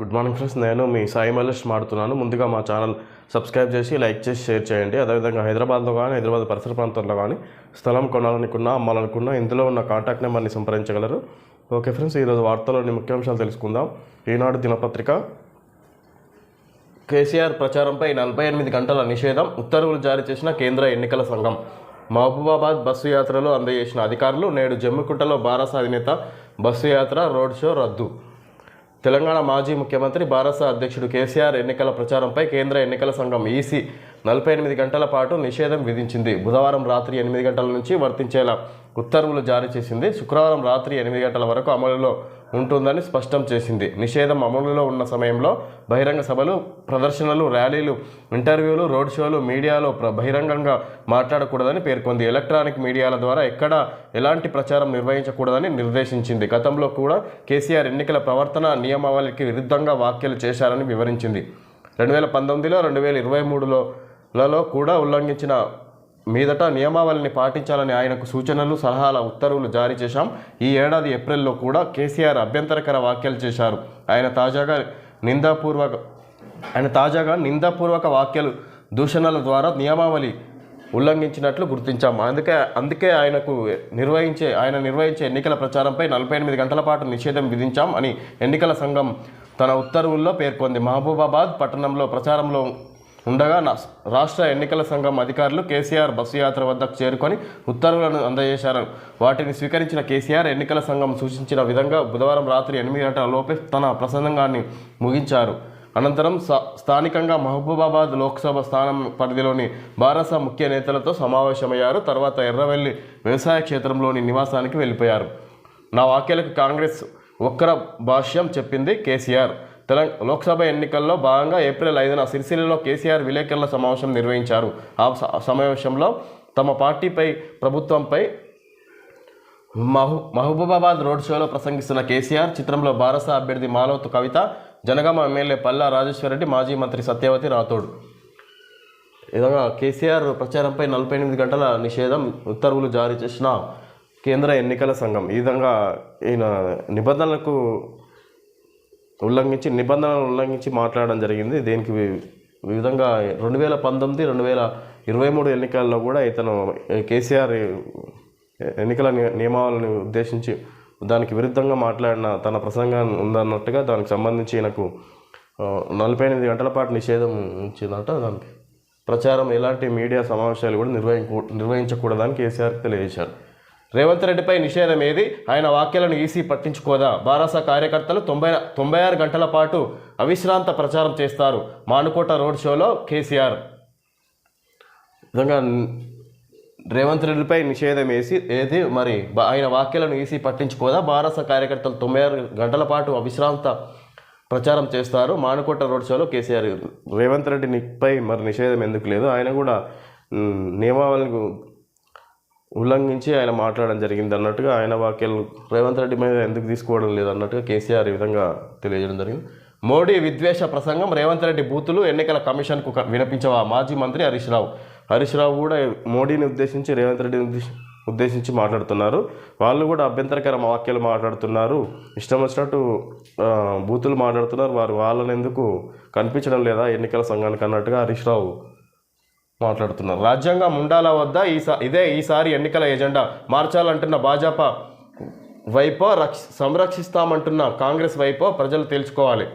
Good morning friends నేను మీ సాయి మల్లేష్ మాడుతున్నాను. ముందుగా మా ఛానల్ సబ్స్క్రైబ్ చేసి లైక్ చేసి షేర్ చేయండి. అదేవిధంగా హైదరాబాద్లో కానీ హైదరాబాద్ పరిసర ప్రాంతాల్లో కానీ స్థలం కొనాలనుకున్నా అమ్మాలనుకున్నా ఇందులో ఉన్న కాంటాక్ట్ నెంబర్ని సంప్రదించగలరు. ఓకే ఫ్రెండ్స్ ఈరోజు వార్తలోని ముఖ్యాంశాలు తెలుసుకుందాం. ఈనాడు దినపత్రిక. కేసీఆర్ ప్రచారంపై నలభై ఎనిమిది గంటల నిషేధం ఉత్తర్వులు జారీ చేసిన కేంద్ర ఎన్నికల సంఘం. మహబూబాబాద్ బస్సు యాత్రలో అందజేసిన అధికారులు నేడు జమ్మికుంటలో బారాస అధినేత బస్సు యాత్ర రోడ్ షో రద్దు. తెలంగాణ మాజీ ముఖ్యమంత్రి భారత అధ్యక్షుడు కేసీఆర్ ఎన్నికల ప్రచారంపై కేంద్ర ఎన్నికల సంఘం ఈసీ నలభై ఎనిమిది గంటల పాటు నిషేధం విధించింది. బుధవారం రాత్రి ఎనిమిది గంటల నుంచి వర్తించేలా ఉత్తర్వులు జారీ చేసింది. శుక్రవారం రాత్రి ఎనిమిది గంటల వరకు అమలులో ఉంటుందని స్పష్టం చేసింది. నిషేధం అమలులో ఉన్న సమయంలో బహిరంగ సభలు ప్రదర్శనలు ర్యాలీలు ఇంటర్వ్యూలు రోడ్ షోలు మీడియాలో ప్ర- బహిరంగంగా మాట్లాడకూడదని పేర్కొంది. ఎలక్ట్రానిక్ మీడియాల ద్వారా ఎక్కడ ఎలాంటి ప్రచారం నిర్వహించకూడదని నిర్దేశించింది. గతంలో కూడా కేసీఆర్ ఎన్నికల ప్రవర్తన నియమావళికి విరుద్ధంగా వ్యాఖ్యలు చేశారని వివరించింది. రెండు వేల పంతొమ్మిదిలో రెండు వేల ఇరవై మూడులో లలో కూడా ఉల్లంఘించిన మీదట నియమావళిని పాటించాలని ఆయనకు సూచనలు సలహాల ఉత్తర్వులు జారీ చేశాం. ఈ ఏడాది ఏప్రిల్లో కూడా కేసీఆర్ అభ్యంతరకర వ్యాఖ్యలు చేశారు. ఆయన తాజాగా నిందాపూర్వక ఆయన తాజాగా నిందాపూర్వక వ్యాఖ్యలు దూషణల ద్వారా నియమావళి ఉల్లంఘించినట్లు గుర్తించాం. అందుకే అందుకే ఆయనకు నిర్వహించే ఆయన నిర్వహించే ఎన్నికల ప్రచారంపై నలభై ఎనిమిది గంటల పాటు నిషేధం విధించాం అని ఎన్నికల సంఘం తన ఉత్తర్వుల్లో పేర్కొంది. మహబూబాబాద్ పట్టణంలో ప్రచారంలో ఉండగా నా- రాష్ట్ర ఎన్నికల సంఘం అధికారులు కేసీఆర్ బస్సు యాత్ర వద్దకు చేరుకొని ఉత్తర్వులను అందజేశారు. వాటిని స్వీకరించిన కేసీఆర్ ఎన్నికల సంఘం సూచించిన విధంగా బుధవారం రాత్రి ఎనిమిది గంటల లోపే తన ప్రసంగాన్ని ముగించారు. అనంతరం స్థానికంగా మహబూబాబాద్ లోక్సభ స్థానం పరిధిలోని బారస ముఖ్య నేతలతో సమావేశమయ్యారు. తర్వాత ఎర్రవెల్లి వ్యవసాయ క్షేత్రంలోని నివాసానికి వెళ్ళిపోయారు. నా వ్యాఖ్యలకు కాంగ్రెస్ ఒక్కర భాష్యం చెప్పింది కేసీఆర్. తెలంగాణ లోక్సభ ఎన్నికల్లో భాగంగా ఏప్రిల్ ఐదున సిరిసిల్లలో కేసీఆర్ విలేకరుల సమావేశం నిర్వహించారు. ఆ స- సమావేశంలో తమ పార్టీపై ప్రభుత్వంపై మహు మహబూబాబాద్ రోడ్ షోలో ప్రసంగిస్తున్న కేసీఆర్ చిత్రంలో భారస అభ్యర్థి మాలవత్ కవిత జనగామ ఎమ్మెల్యే పల్లా రాజేశ్వరరెడ్డి మాజీ మంత్రి సత్యవతి రాథోడ్. ఈ విధంగా కేసీఆర్ ప్రచారంపై నలభై ఎనిమిది గంటల నిషేధం ఉత్తర్వులు జారీ చేసిన కేంద్ర ఎన్నికల సంఘం. ఈ విధంగా ఈయన నిబంధనలకు ఉల్లంఘించి నిబంధనలు ఉల్లంఘించి మాట్లాడడం జరిగింది. దీనికి విధంగా రెండు వేల పంతొమ్మిది రెండు వేల ఇరవై మూడు ఎన్నికల్లో కూడా ఇతను కేసీఆర్ ఎన్నికల ని- నియమావళిని ఉద్దేశించి దానికి విరుద్ధంగా మాట్లాడిన తన ప్రసంగాన్ని ఉందన్నట్టుగా దానికి సంబంధించి ఈయనకు నలభై ఎనిమిది గంటల పాటు నిషేధం ఇచ్చిందంట దానికి ప్రచారం ఎలాంటి మీడియా సమావేశాలు కూడా నిర్వహించకూడదని కేసీఆర్ తెలియజేశారు. రేవంత్ రెడ్డిపై నిషేధం ఏది? ఆయన వ్యాఖ్యలను ఈసీ పట్టించుకోదా? బారాస కార్యకర్తలు తొంభై తొంభై ఆరు గంటల పాటు అవిశ్రాంత ప్రచారం చేస్తారు. మానుకోట రోడ్ షోలో కేసీఆర్. విధంగా రేవంత్ రెడ్డిపై నిషేధం వేసి ఏది? మరి ఆయన వాక్యాలను ఈసీ పట్టించుకోదా? బారాస కార్యకర్తలు తొంభై ఆరు గంటల పాటు అవిశ్రాంత ప్రచారం చేస్తారు. మానుకోట రోడ్ షోలో కేసీఆర్. రేవంత్ రెడ్డిపై మరి నిషేధం ఎందుకు లేదు? ఆయన కూడా నియమావళిని ఉల్లంఘించి ఆయన మాట్లాడడం జరిగింది అన్నట్టుగా ఆయన వ్యాఖ్యలు రేవంత్ రెడ్డి మీద ఎందుకు తీసుకోవడం లేదు అన్నట్టుగా కేసీఆర్ ఈ విధంగా తెలియజేయడం జరిగింది. మోడీ విద్వేష ప్రసంగం రేవంత్ రెడ్డి బూతులు ఎన్నికల కమిషన్కు వినిపించవా? మాజీ మంత్రి హరీష్ రావు. హరీష్ రావు కూడా మోడీని ఉద్దేశించి రేవంత్ రెడ్డిని ఉద్దేశి- ఉద్దేశించి మాట్లాడుతున్నారు. వాళ్ళు కూడా అభ్యంతరకర వాక్యాలు మాట్లాడుతున్నారు. ఇష్టం వచ్చినట్టు బూతులు మాట్లాడుతున్నారు. వారు వాళ్ళని ఎందుకు కనిపించడం లేదా ఎన్నికల సంఘానికి అన్నట్టుగా హరీష్ రావు మాట్లాడుతున్నారు. రాజ్యాంగం ఉండాలా వద్ద ఈసా ఇదే ఈసారి ఎన్నికల ఎజెండా. మార్చాలంటున్న భాజపా వైపో రక్ష సంరక్షిస్తామంటున్న కాంగ్రెస్ వైపో ప్రజలు తేల్చుకోవాలి.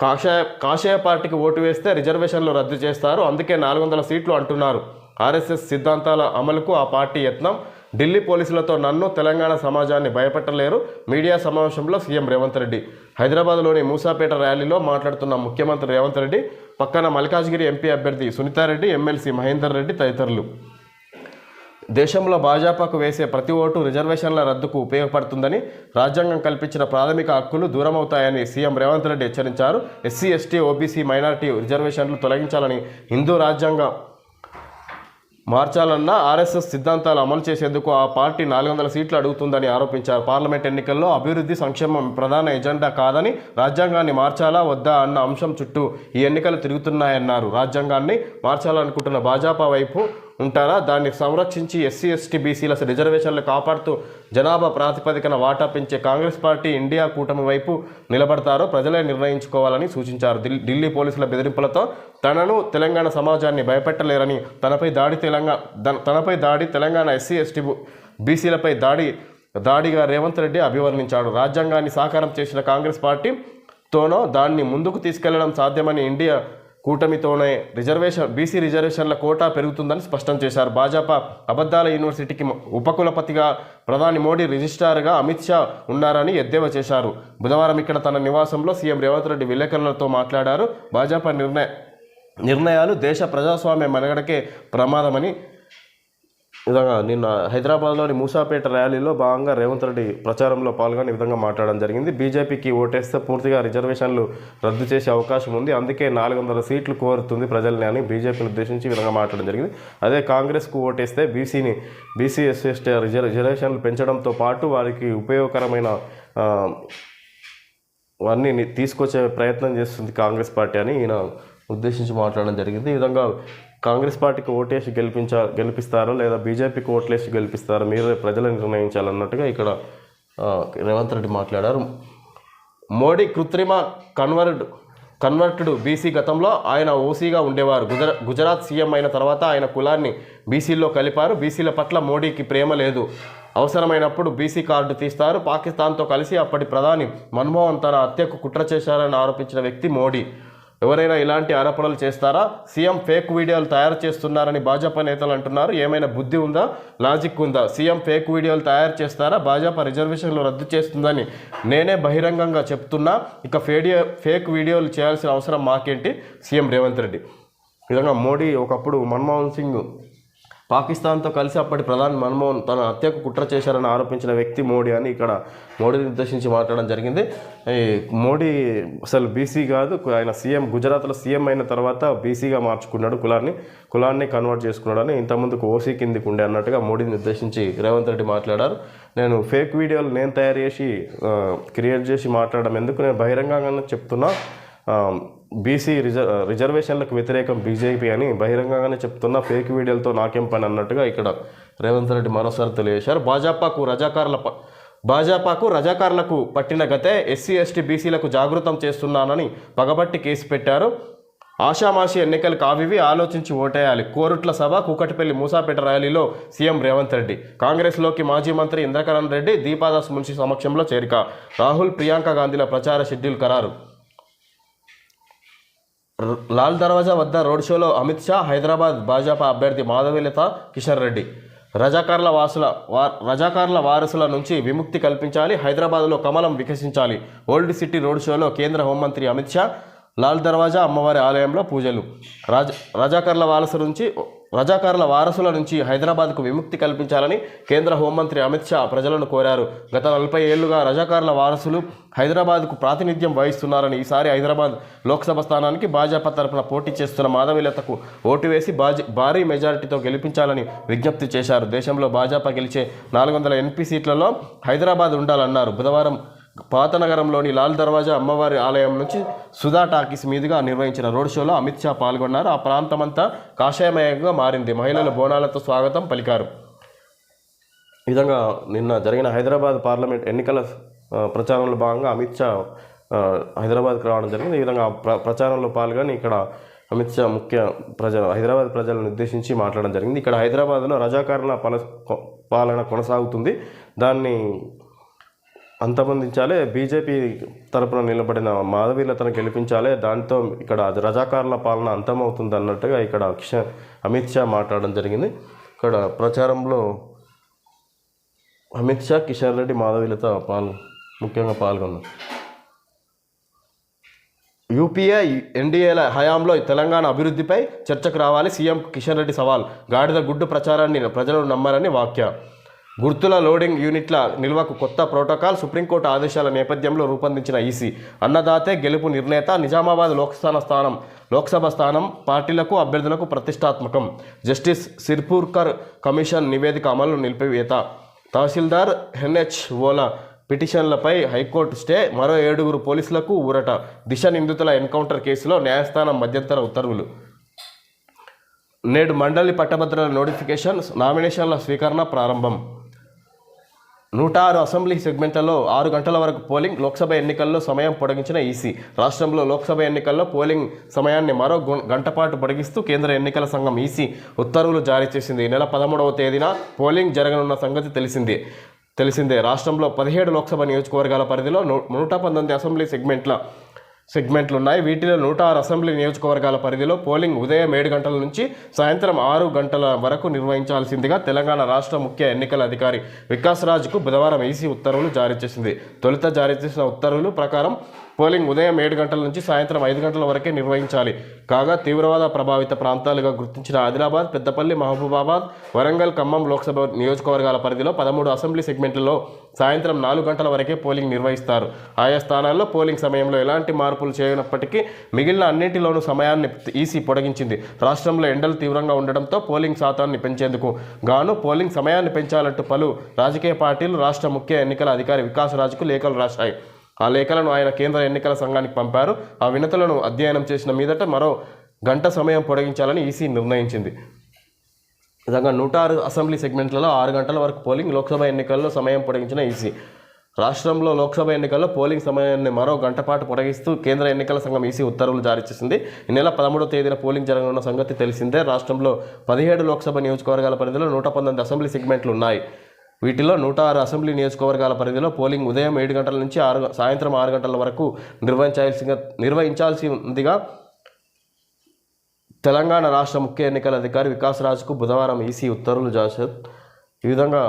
కాషాయ కాషాయ పార్టీకి ఓటు వేస్తే రిజర్వేషన్లు రద్దు చేస్తారు. అందుకే నాలుగు వందల సీట్లు అంటున్నారు. ఆర్ఎస్ఎస్ సిద్ధాంతాల అమలుకు ఆ పార్టీ యత్నం. ఢిల్లీ పోలీసులతో నన్ను తెలంగాణ సమాజాన్ని భయపెట్టలేరు. మీడియా సమావేశంలో సీఎం రేవంత్ రెడ్డి. హైదరాబాద్లోని మూసాపేట ర్యాలీలో మాట్లాడుతున్న ముఖ్యమంత్రి రేవంత్ రెడ్డి పక్కన మల్కాజ్గిరి ఎంపీ అభ్యర్థి సునీతారెడ్డి ఎమ్మెల్సీ మహేందర్ రెడ్డి తదితరులు. దేశంలో భాజపాకు వేసే ప్రతి ఓటు రిజర్వేషన్ల రద్దుకు ఉపయోగపడుతుందని రాజ్యాంగం కల్పించిన ప్రాథమిక హక్కులు దూరమవుతాయని సీఎం రేవంత్ రెడ్డి హెచ్చరించారు. ఎస్సీ ఎస్టీ ఓబీసీ మైనారిటీ రిజర్వేషన్లు తొలగించాలని హిందూ రాజ్యాంగం మార్చాలన్న ఆర్ఎస్ఎస్ సిద్ధాంతాలు అమలు చేసేందుకు ఆ పార్టీ నాలుగు వందల సీట్లు అడుగుతుందని ఆరోపించారు. పార్లమెంట్ ఎన్నికల్లో అభివృద్ధి సంక్షేమం ప్రధాన ఎజెండా కాదని రాజ్యాంగాన్ని మార్చాలా వద్దా అన్న అంశం చుట్టూ ఈ ఎన్నికలు తిరుగుతున్నాయన్నారు. రాజ్యాంగాన్ని మార్చాలనుకుంటున్న భాజపా వైపు ఉంటారా? దాన్ని సంరక్షించి ఎస్సీ ఎస్టీ బీసీల రిజర్వేషన్లు కాపాడుతూ జనాభా ప్రాతిపదికన వాటా పెంచే కాంగ్రెస్ పార్టీ ఇండియా కూటమి వైపు నిలబడతారో ప్రజలే నిర్ణయించుకోవాలని సూచించారు. ఢిల్లీ ఢిల్లీ పోలీసుల బెదిరింపులతో తనను తెలంగాణ సమాజాన్ని భయపెట్టలేరని తనపై దాడి తెలంగాణ తనపై దాడి తెలంగాణ ఎస్సీ ఎస్టీ బీసీలపై దాడి దాడిగా రేవంత్ రెడ్డి అభివర్ణించాడు. రాజ్యాంగాన్ని సాకారం చేసిన కాంగ్రెస్ పార్టీతోనో దాన్ని ముందుకు తీసుకెళ్ళడం సాధ్యమని ఇండియా కూటమితోనే రిజర్వేషన్ బీసీ రిజర్వేషన్ల కోటా పెరుగుతుందని స్పష్టం చేశారు. భాజపా అబద్ధాల యూనివర్సిటీకి ఉపకులపతిగా ప్రధాని మోడీ రిజిస్ట్రార్గా అమిత్ షా ఉన్నారని ఎద్దేవా చేశారు. బుధవారం ఇక్కడ తన నివాసంలో సీఎం రేవంత్ రెడ్డి విలేకరులతో మాట్లాడారు. భాజపా నిర్ణయ నిర్ణయాలు దేశ ప్రజాస్వామ్య మనుగడకే ప్రమాదమని విధంగా నిన్న హైదరాబాద్లోని మూసాపేట ర్యాలీలో భాగంగా రేవంత్ రెడ్డి ప్రచారంలో పాల్గొని విధంగా మాట్లాడడం జరిగింది. బీజేపీకి ఓటేస్తే పూర్తిగా రిజర్వేషన్లు రద్దు చేసే అవకాశం ఉంది. అందుకే నాలుగు వందల సీట్లు కోరుతుంది ప్రజల్ని అని బీజేపీని ఉద్దేశించి విధంగా మాట్లాడడం జరిగింది. అదే కాంగ్రెస్కు ఓటేస్తే బీసీని బీసీ ఎస్సీ ఎస్టీ రిజర్ రిజర్వేషన్లు పెంచడంతో పాటు వారికి ఉపయోగకరమైన అన్నీ తీసుకొచ్చే ప్రయత్నం చేస్తుంది కాంగ్రెస్ పార్టీ అని ఈయన ఉద్దేశించి మాట్లాడడం జరిగింది. ఈ విధంగా కాంగ్రెస్ పార్టీకి ఓటేసి గెలిపించా గెలిపిస్తారో లేదా బీజేపీకి ఓట్లేసి గెలిపిస్తారో మీరే ప్రజలు నిర్ణయించాలన్నట్టుగా ఇక్కడ రేవంత్ రెడ్డి మాట్లాడారు. మోడీ కృత్రిమ కన్వర్ట్ కన్వర్టెడ్ బీసీ గతంలో ఆయన ఓసీగా ఉండేవారు. గుజరా గుజరాత్ సీఎం అయిన తర్వాత ఆయన కులాన్ని బీసీల్లో కలిపారు. బీసీల పట్ల మోడీకి ప్రేమ లేదు. అవసరమైనప్పుడు బీసీ కార్డు తీస్తారు. పాకిస్తాన్తో కలిసి అప్పటి ప్రధాని మన్మోహన్ తన హత్యకు కుట్ర చేశారని ఆరోపించిన వ్యక్తి మోడీ. ఎవరైనా ఇలాంటి ఆరోపణలు చేస్తారా? సీఎం ఫేక్ వీడియోలు తయారు చేస్తున్నారని భాజపా నేతలు అంటున్నారు. ఏమైనా బుద్ధి ఉందా? లాజిక్ ఉందా? సీఎం ఫేక్ వీడియోలు తయారు చేస్తారా? భాజపా రిజర్వేషన్లు రద్దు చేస్తుందని నేనే బహిరంగంగా చెప్తున్నా. ఇక ఫేడియో ఫేక్ వీడియోలు చేయాల్సిన అవసరం మాకేంటి? సీఎం రేవంత్ రెడ్డి. విధంగా మోడీ ఒకప్పుడు మన్మోహన్ సింగ్ పాకిస్తాన్తో కలిసి అప్పటి ప్రధాని మన్మోహన్ తన హత్యకు కుట్ర చేశారని ఆరోపించిన వ్యక్తి మోడీ అని ఇక్కడ మోడీని ఉద్దేశించి మాట్లాడడం జరిగింది. ఈ మోడీ అసలు బీసీ కాదు ఆయన సీఎం గుజరాత్లో సీఎం అయిన తర్వాత బీసీగా మార్చుకున్నాడు కులాన్ని కులాన్ని కన్వర్ట్ చేసుకున్నాడని ఇంతకుముందుకు ఓసీ కిందికి ఉండే అన్నట్టుగా మోడీని ఉద్దేశించి రేవంత్ రెడ్డి మాట్లాడారు. నేను ఫేక్ వీడియోలు నేను తయారు చేసి క్రియేట్ చేసి మాట్లాడడం ఎందుకు? నేను బహిరంగంగానే చెప్తున్నా. బీసీ రిజర్ రిజర్వేషన్లకు వ్యతిరేకం బీజేపీ అని బహిరంగంగానే చెప్తున్న ఫేక్ వీడియోలతో నాకేం పని అన్నట్టుగా ఇక్కడ రేవంత్ రెడ్డి మరోసారి తెలియజేశారు. భాజపాకు రజాకారుల భాజపాకు రజాకారులకు పట్టిన గతే ఎస్సీ ఎస్టీ బీసీలకు జాగృతం చేస్తున్నానని పగబట్టి కేసు పెట్టారు. ఆషామాషి ఎన్నికలు కావివి ఆలోచించి ఓటేయాలి. కోరుట్ల సభ కూకటిపల్లి మూసాపేట ర్యాలీలో సీఎం రేవంత్ రెడ్డి. కాంగ్రెస్లోకి మాజీ మంత్రి ఇంద్రకరణ్ రెడ్డి దీపాదాస్ మున్షి సమక్షంలో చేరిక. రాహుల్ ప్రియాంక గాంధీల ప్రచార షెడ్యూల్ ఖరారు. లాల్ దర్వాజా వద్ద రోడ్ షోలో అమిత్ షా హైదరాబాద్ భాజపా అభ్యర్థి మాధవీలత కిషన్ రెడ్డి. రజాకార్ల వాసుల వా రజాకార్ల వారసుల నుంచి విముక్తి కల్పించాలి హైదరాబాద్లో కమలం వికసించాలి. ఓల్డ్ సిటీ రోడ్ షోలో కేంద్ర హోంమంత్రి అమిత్ షా లాల్ దర్వాజా అమ్మవారి ఆలయంలో పూజలు. రాజ రజాకర్ల వారసు నుంచి రజాకారుల వారసుల నుంచి హైదరాబాద్కు విముక్తి కల్పించాలని కేంద్ర హోంమంత్రి అమిత్ షా ప్రజలను కోరారు. గత నలభై ఏళ్ళుగా రజాకారుల వారసులు హైదరాబాద్కు ప్రాతినిధ్యం వహిస్తున్నారని ఈసారి హైదరాబాద్ లోక్సభ స్థానానికి భాజపా తరఫున పోటీ చేస్తున్న మాధవీలతకు ఓటు వేసి బాజ భారీ మెజారిటీతో గెలిపించాలని విజ్ఞప్తి చేశారు. దేశంలో భాజపా గెలిచే నాలుగు వందల ఎన్పీ సీట్లలో హైదరాబాద్ ఉండాలన్నారు. బుధవారం పాత నగరంలోని లాల్ దర్వాజా అమ్మవారి ఆలయం నుంచి సుధా టాకీస్ మీదుగా నిర్వహించిన రోడ్ షోలో అమిత్ షా పాల్గొన్నారు. ఆ ప్రాంతమంతా కాషాయమయంగా మారింది. మహిళలు బోనాలతో స్వాగతం పలికారు. ఈ విధంగా నిన్న జరిగిన హైదరాబాద్ పార్లమెంట్ ఎన్నికల ప్రచారంలో భాగంగా అమిత్ షా హైదరాబాద్కి రావడం జరిగింది. ఈ విధంగా ప్ర ప్రచారంలో పాల్గొని ఇక్కడ అమిత్ షా ముఖ్య ప్రజ హైదరాబాద్ ప్రజలను ఉద్దేశించి మాట్లాడడం జరిగింది. ఇక్కడ హైదరాబాద్లో రజాకారుల పల పాలన కొనసాగుతుంది. దాన్ని అంతమొందించాలి. బీజేపీ తరపున నిలబడిన మాధవీలతను గెలిపించాలి. దాంతో ఇక్కడ రజాకారుల పాలన అంతమవుతుంది అన్నట్టుగా ఇక్కడ అమిత్ షా మాట్లాడడం జరిగింది. ఇక్కడ ప్రచారంలో అమిత్ షా కిషన్ రెడ్డి మాధవీలత పాల్ ముఖ్యంగా పాల్గొన్నారు. యూపీఏ ఎన్డీఏల హయాంలో తెలంగాణ అభివృద్ధిపై చర్చకు రావాలి. సీఎం కిషన్ రెడ్డి సవాల్. గాడిద గుడ్డు ప్రచారాన్ని ప్రజలు నమ్మారని వాక్య గుర్తుల లోడింగ్ యూనిట్ల నిల్వకు కొత్త ప్రోటోకాల్ సుప్రీంకోర్టు ఆదేశాల నేపథ్యంలో రూపొందించిన ఈసీ. అన్నదాతే గెలుపు నిర్ణేత నిజామాబాద్ లోక్సభ స్థానం లోక్సభ స్థానం పార్టీలకు అభ్యర్థులకు ప్రతిష్టాత్మకం. జస్టిస్ సిర్పూర్కర్ కమిషన్ నివేదిక అమలు నిలిపివేత. తహసీల్దార్ హెన్హెచ్ ఓలా పిటిషన్లపై హైకోర్టు స్టే మరో ఏడుగురు పోలీసులకు ఊరట. దిశ నిందితుల ఎన్కౌంటర్ కేసులో న్యాయస్థానం మధ్యంతర ఉత్తర్వులు. నేడు మండలి పట్టభద్రుల నోటిఫికేషన్ నామినేషన్ల స్వీకరణ ప్రారంభం. నూట ఆరు అసెంబ్లీ సెగ్మెంట్లలో ఆరు గంటల వరకు పోలింగ్ లోక్సభ ఎన్నికల్లో సమయం పొడిగించిన ఈసీ. రాష్ట్రంలో లోక్సభ ఎన్నికల్లో పోలింగ్ సమయాన్ని మరో గు- గంట పాటు పొడిగిస్తూ కేంద్ర ఎన్నికల సంఘం ఈసీ ఉత్తర్వులు జారీ చేసింది. నెల పదమూడవ తేదీన పోలింగ్ జరగనున్న సంగతి తెలిసిందే. తెలిసిందే. రాష్ట్రంలో పదిహేడు లోక్సభ నియోజకవర్గాల పరిధిలో నూ- నూట పంతొమ్మిది అసెంబ్లీ సెగ్మెంట్ల సెగ్మెంట్లు ఉన్నాయి వీటిలో నూట ఆరు అసెంబ్లీ నియోజకవర్గాల పరిధిలో పోలింగ్ ఉదయం ఏడు గంటల నుంచి సాయంత్రం ఆరు గంటల వరకు నిర్వహించాల్సిందిగా తెలంగాణ రాష్ట్ర ముఖ్య ఎన్నికల అధికారి వికాస్ రాజ్కు బుధవారం ఈసీ ఉత్తర్వులు జారీ చేసింది. తొలుత జారీ చేసిన ఉత్తర్వులు ప్రకారం పోలింగ్ ఉదయం ఏడు గంటల నుంచి సాయంత్రం ఐదు గంటల వరకే నిర్వహించాలి. కాగా తీవ్రవాద ప్రభావిత ప్రాంతాలుగా గుర్తించిన ఆదిలాబాద్ పెద్దపల్లి మహబూబాబాద్ వరంగల్ ఖమ్మం లోక్సభ నియోజకవర్గాల పరిధిలో పదమూడు అసెంబ్లీ సెగ్మెంట్లలో సాయంత్రం నాలుగు గంటల వరకే పోలింగ్ నిర్వహిస్తారు. ఆయా స్థానాల్లో పోలింగ్ సమయంలో ఎలాంటి మార్పులు చేయనప్పటికీ మిగిలిన అన్నింటిలోనూ సమయాన్ని ఈసీ పొడిగించింది. రాష్ట్రంలో ఎండలు తీవ్రంగా ఉండడంతో పోలింగ్ శాతాన్ని పెంచేందుకు గాను పోలింగ్ సమయాన్ని పెంచాలంటూ పలు రాజకీయ పార్టీలు రాష్ట్ర ముఖ్య ఎన్నికల అధికారి వికాస్ రాజుకు లేఖలు రాశాయి. ఆ లేఖలను ఆయన కేంద్ర ఎన్నికల సంఘానికి పంపారు. ఆ వినతులను అధ్యయనం చేసిన మీదట మరో గంట సమయం పొడిగించాలని ఈసీ నిర్ణయించింది. విధంగా నూట ఆరు అసెంబ్లీ సెగ్మెంట్లలో ఆరు గంటల వరకు పోలింగ్ లోక్సభ ఎన్నికల్లో సమయం పొడిగించిన ఈసీ. రాష్ట్రంలో లోక్సభ ఎన్నికల్లో పోలింగ్ సమయాన్ని మరో గంట పాటు పొడిగిస్తూ కేంద్ర ఎన్నికల సంఘం ఈసీ ఉత్తర్వులు జారీ చేసింది. ఈ నెల పదమూడో తేదీన పోలింగ్ జరగనున్న సంగతి తెలిసిందే. రాష్ట్రంలో పదిహేడు లోక్సభ నియోజకవర్గాల పరిధిలో నూట పంతొమ్మిది అసెంబ్లీ సెగ్మెంట్లు ఉన్నాయి. వీటిలో నూట ఆరు అసెంబ్లీ నియోజకవర్గాల పరిధిలో పోలింగ్ ఉదయం ఏడు గంటల నుంచి ఆరు సాయంత్రం ఆరు గంటల వరకు నిర్వహించాల్సిందిగా నిర్వహించాల్సి ఉందిగా తెలంగాణ రాష్ట్ర ముఖ్య ఎన్నికల అధికారి వికాస్ రాజ్కు బుధవారం ఈసీ ఉత్తర్వులు చేశారు ఈ విధంగా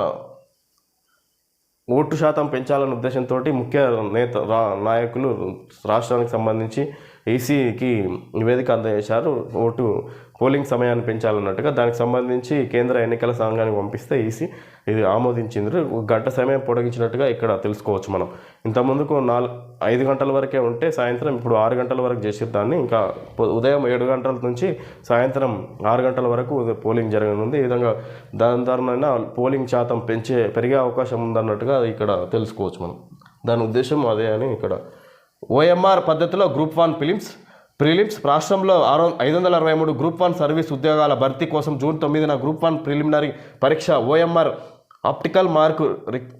ఓటు శాతం పెంచాలనే ఉద్దేశంతో ముఖ్య నేత రా నాయకులు రాష్ట్రానికి సంబంధించి ఈసీకి నివేదిక అందజేశారు. ఓటు పోలింగ్ సమయాన్ని పెంచాలన్నట్టుగా. దానికి సంబంధించి కేంద్ర ఎన్నికల సంఘానికి పంపిస్తే ఈసీ ఇది ఆమోదించింది ఒక గంట సమయం పొడిగించినట్టుగా ఇక్కడ తెలుసుకోవచ్చు మనం. ఇంతకుముందుకు నాలుగు ఐదు గంటల వరకే ఉంటే సాయంత్రం ఇప్పుడు ఆరు గంటల వరకు చేసే దాన్ని. ఇంకా ఉదయం ఏడు గంటల నుంచి సాయంత్రం ఆరు గంటల వరకు ఉదయం పోలింగ్ జరగనుంది. ఈ విధంగా దాని ద్వారా పోలింగ్ శాతం పెంచే పెరిగే అవకాశం ఉందన్నట్టుగా ఇక్కడ తెలుసుకోవచ్చు మనం. దాని ఉద్దేశం అదే అని ఇక్కడ ఓఎంఆర్ పద్ధతిలో గ్రూప్ వన్ ఫిలిమ్స్ ప్రిలిమ్స్ రాష్ట్రంలో ఆరు ఐదు వందల అరవై మూడు గ్రూప్ వన్ సర్వీస్ ఉద్యోగాల భర్తీ కోసం జూన్ తొమ్మిదిన గ్రూప్ వన్ ప్రిలిమినరీ పరీక్ష ఓఎంఆర్ ఆప్టికల్ మార్కు రిక్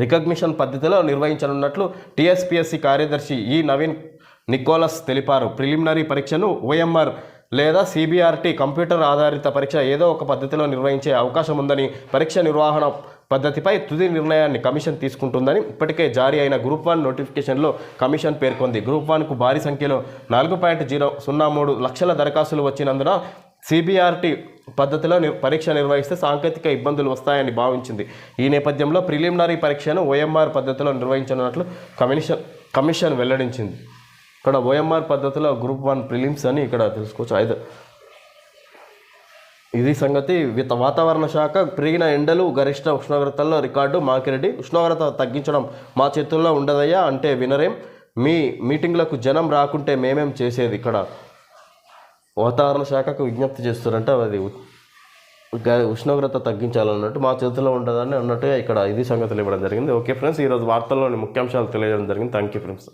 రికగ్నిషన్ పద్ధతిలో నిర్వహించనున్నట్లు టీఎస్పీఎస్సీ కార్యదర్శి ఈ నవీన్ నికోలస్ తెలిపారు. ప్రిలిమినరీ పరీక్షను ఓఎంఆర్ లేదా సిబిఆర్టీ కంప్యూటర్ ఆధారిత పరీక్ష ఏదో ఒక పద్ధతిలో నిర్వహించే అవకాశం ఉందని పరీక్ష నిర్వహణ పద్ధతిపై తుది నిర్ణయాన్ని కమిషన్ తీసుకుంటుందని ఇప్పటికే జారీ అయిన గ్రూప్ వన్ నోటిఫికేషన్లో కమిషన్ పేర్కొంది. గ్రూప్ వన్కు భారీ సంఖ్యలో నాలుగు పాయింట్ జీరో సున్నా మూడు లక్షల దరఖాస్తులు వచ్చినందున సిబిఆర్టీ పద్ధతిలో పరీక్ష నిర్వహిస్తే సాంకేతిక ఇబ్బందులు వస్తాయని భావించింది. ఈ నేపథ్యంలో ప్రిలిమినరీ పరీక్షను ఓఎంఆర్ పద్ధతిలో నిర్వహించనున్నట్లు కమిషన్ కమిషన్ వెల్లడించింది. ఇక్కడ ఓఎంఆర్ పద్ధతిలో గ్రూప్ వన్ ప్రిలిమ్స్ అని ఇక్కడ తెలుసుకోవచ్చు. ఐదు ఇది సంగతి. విత వాతావరణ శాఖ పెరిగిన ఎండలు గరిష్ట ఉష్ణోగ్రతల్లో రికార్డు మాకిరెడ్డి. ఉష్ణోగ్రత తగ్గించడం మా చేతుల్లో ఉండదయ్యా అంటే వినరేం. మీ మీటింగ్లకు జనం రాకుంటే మేమేం చేసేది ఇక్కడ? వాతావరణ శాఖకు విజ్ఞప్తి చేస్తారంటే అది గ- ఉష్ణోగ్రత తగ్గించాలన్నట్టు మా చేతిలో ఉండదని అన్నట్టుగా ఇక్కడ ఇది సంగతులు ఇవ్వడం జరిగింది. ఓకే ఫ్రెండ్స్ ఈరోజు వార్తల్లోని ముఖ్యాంశాలు తెలియజేయడం జరిగింది. Thank you friends.